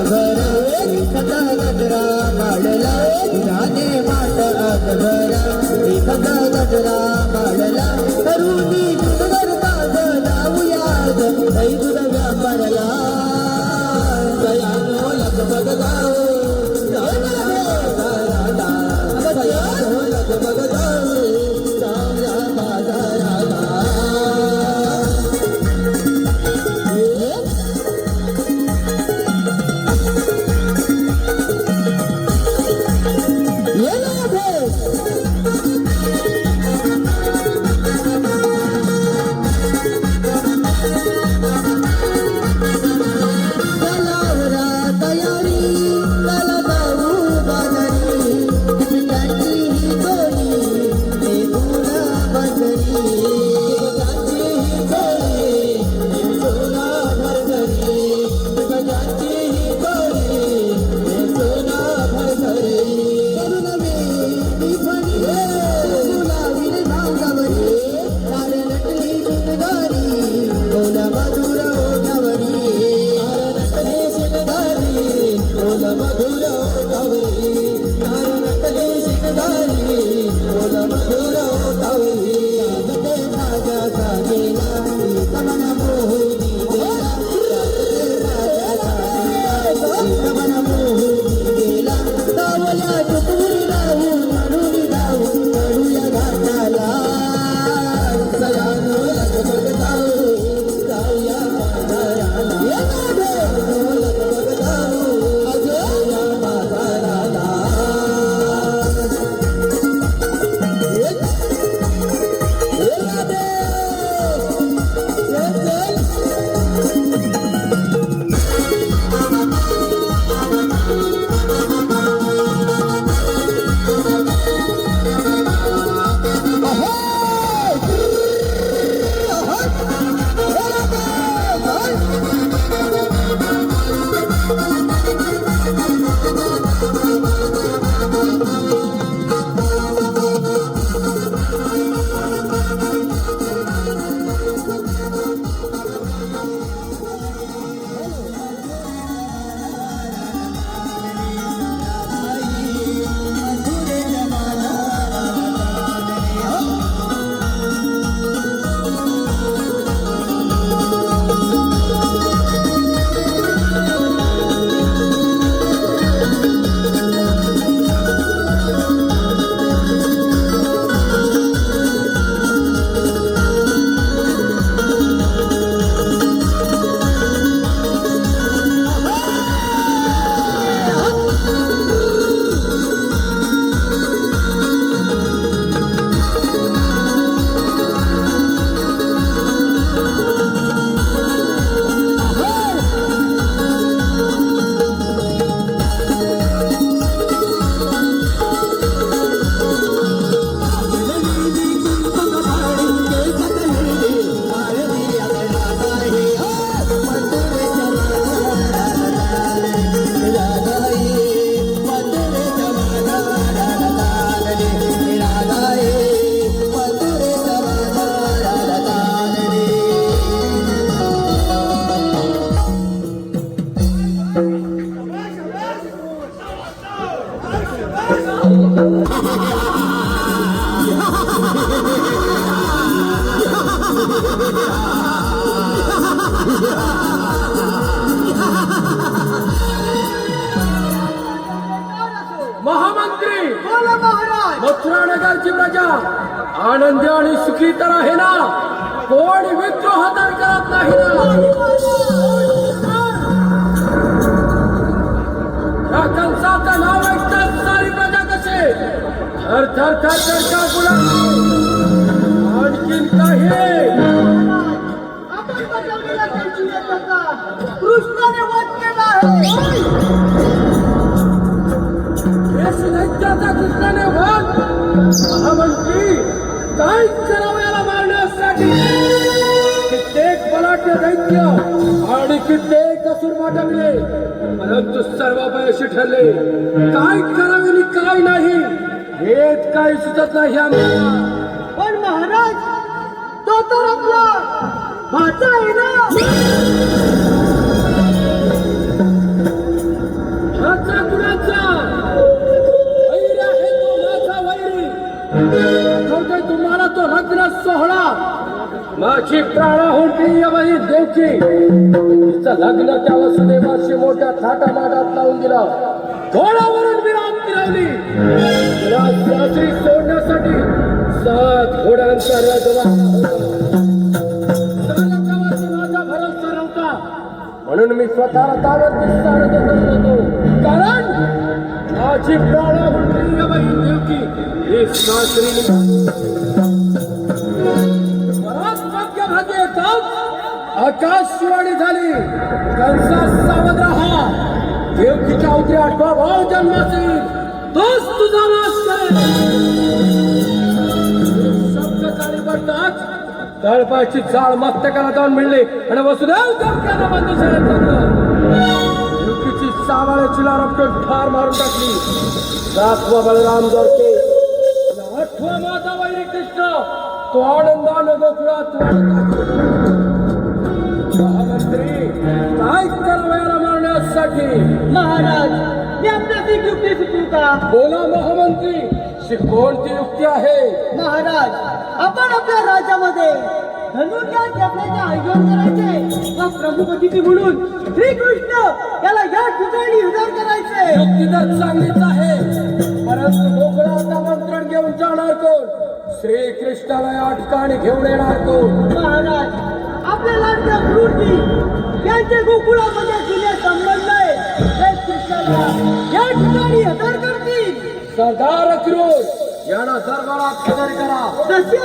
अकबर एकदा गजरा माडला राणे माट अकबर एकदा गजरा माडला करुणी सुंदर पाद लावूयात ऐदुर व्यापारला दयानो लगबग गाव महाराष्ट्राची प्रजा आनंदी आणि सुखी तर आहे ना? कोण विद्रोह तर करत नाही ना? सारी कसे आणखीन काही? कृष्ण काहीच करावं याला मारण्यासाठी कित्येक बलाढ्य दैत्य आणि कित्येक असूर माटवले परंतु सर्व बयशी ठरले काय करावे काय नाही हेच काही सुचत नाही आम्हाला पण महाराज तो तर आपला भाचा आहे ना? आमची प्राणाहून प्रिय बहीण देवची. तिचं लग्न त्या वसुदेवाशी मोठ्या थाटामाटात लावून दिलं. घोड्यावरून विराम फिरवली तिला सासरी सोडण्यासाठी सात घोड्यांचा रजवा माझा भरोसा नव्हता म्हणून मी स्वतःला ताब्यात विस्तारत होतो. कारण माझी प्राणाहून प्रिय बहीण देवकी. ही सासरी आकाशवाणी झाली. त्यांचा सावध राहा. देवकीच्या उतरी आठवा भाव जन्मास तोच तुझा नाश शब्द चाली पडतात तळपाची जाळ मस्तकाला जाऊन मिळली आणि वसुदेव देवक्याला बंद शरण टाकलं देवकीची सावाळ्याची लारपटून ठार मारून टाकली. सातवा बलराम जोडके. आठवा माझा वैरी कृष्ण. तो आनंदानं गोकुळात वाढत काय करावं याला मारण्यासाठी महाराज मी आपल्याची युक्ती सुचू का? बोला महामंत्री शी कोणती युक्ती आहे? महाराज आपण आपल्या राज्यामध्ये धनुर्यान जपण्याचे आयोजन करायचे व प्रमुख अतिथी म्हणून श्रीकृष्ण याला या ठिकाणी हजर करायचे युक्ती तर चांगलीच आहे परंतु गोकुळात आमंत्रण घेऊन जाणार कोण? श्रीकृष्णाला या ठिकाणी घेऊन येणार कोण? महाराज आपल्या लाडक्या गुरुजी यांचे गोकुळामध्ये जुने संबंध आहे. ते कृष्णाला या ठिकाणी हजर करतील. सरदार क्रोध यांना दरबारात हजर करा. तशी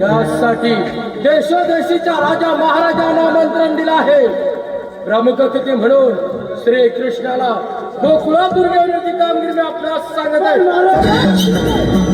त्यासाठी देशोदेशीच्या राजा महाराजांना आमंत्रण दिलं आहे. प्रमुख किती म्हणून श्री कृष्णाला गोकुळातून घेण्याची कामगिरी आपल्याला आपल्यास सांगत आहे.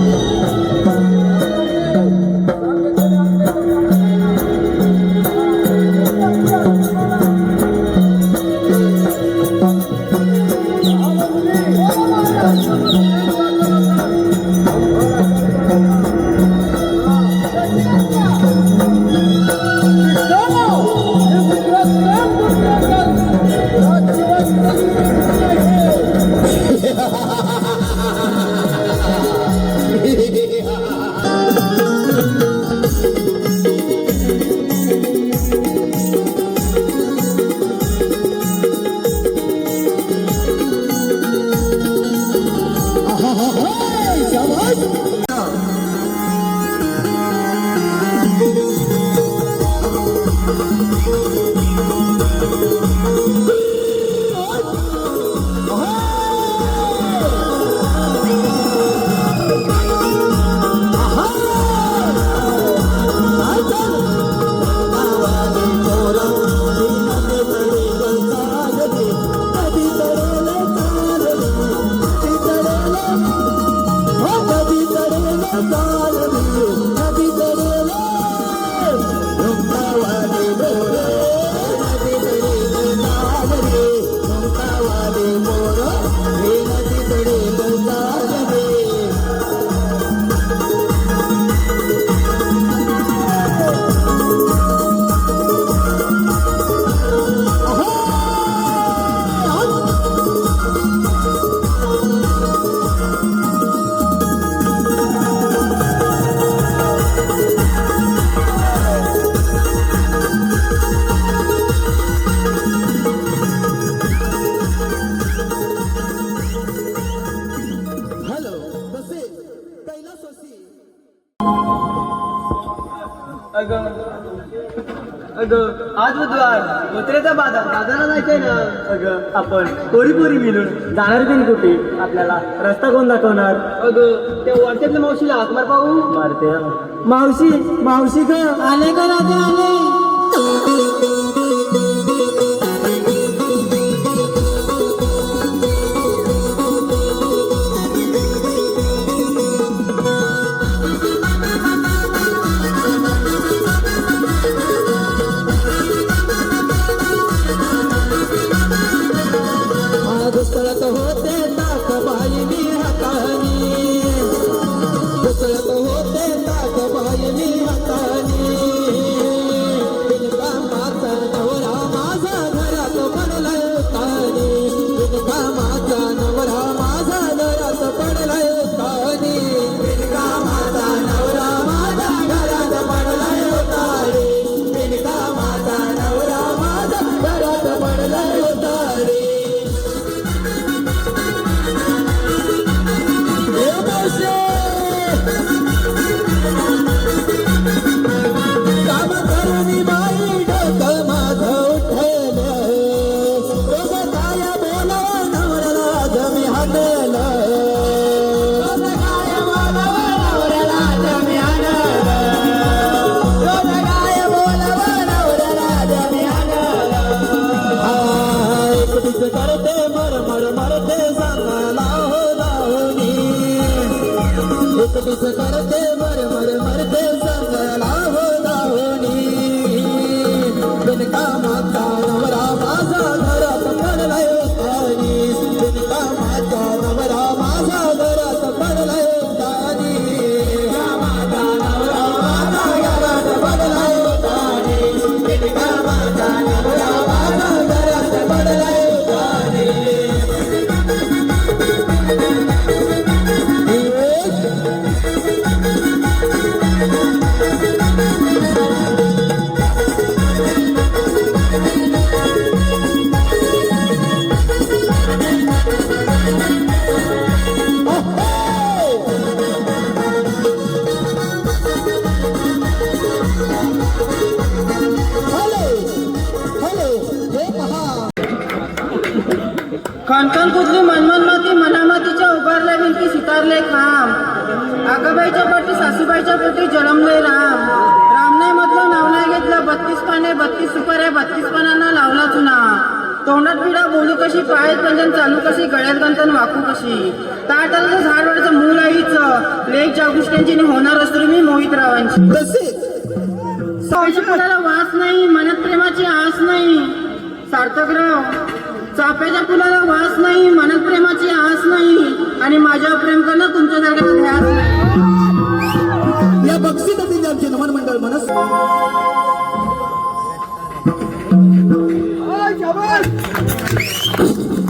आज बुधवार. मोत्रेचा बाजार. बाजाराला जायचंय ना अगं आपण पोरी पोरी मिळून जाणार बिन कुठे? आपल्याला रस्ता कोण दाखवणार? अगं त्या व्हॉट्सअपच्या मावशीला हाक मार पाहू. मारते मावशी मावशी ग. आले का राजा आले? ಮಾತಾಡವರ बत्तीस लावला चुना. तोंडात पिढा बोलू कशी पायात पंजन चालू कशी गळ्यात गंतन वाकू कशी. ताटाचं झाडवरचं मूल आईच लेख जागृष्टींची होणार असतो मी मोहित रावांची फुलाला वास नाही मनात प्रेमाची आस नाही. सार्थकराव चाफ्याच्या फुलाला वास नाही मनात प्रेमाची आस नाही. आणि माझ्या प्रेम करणं तुमच्या जागेचा ध्यास नाही. या बक्षिसातील आमचे नमन मंडळ मनस गवा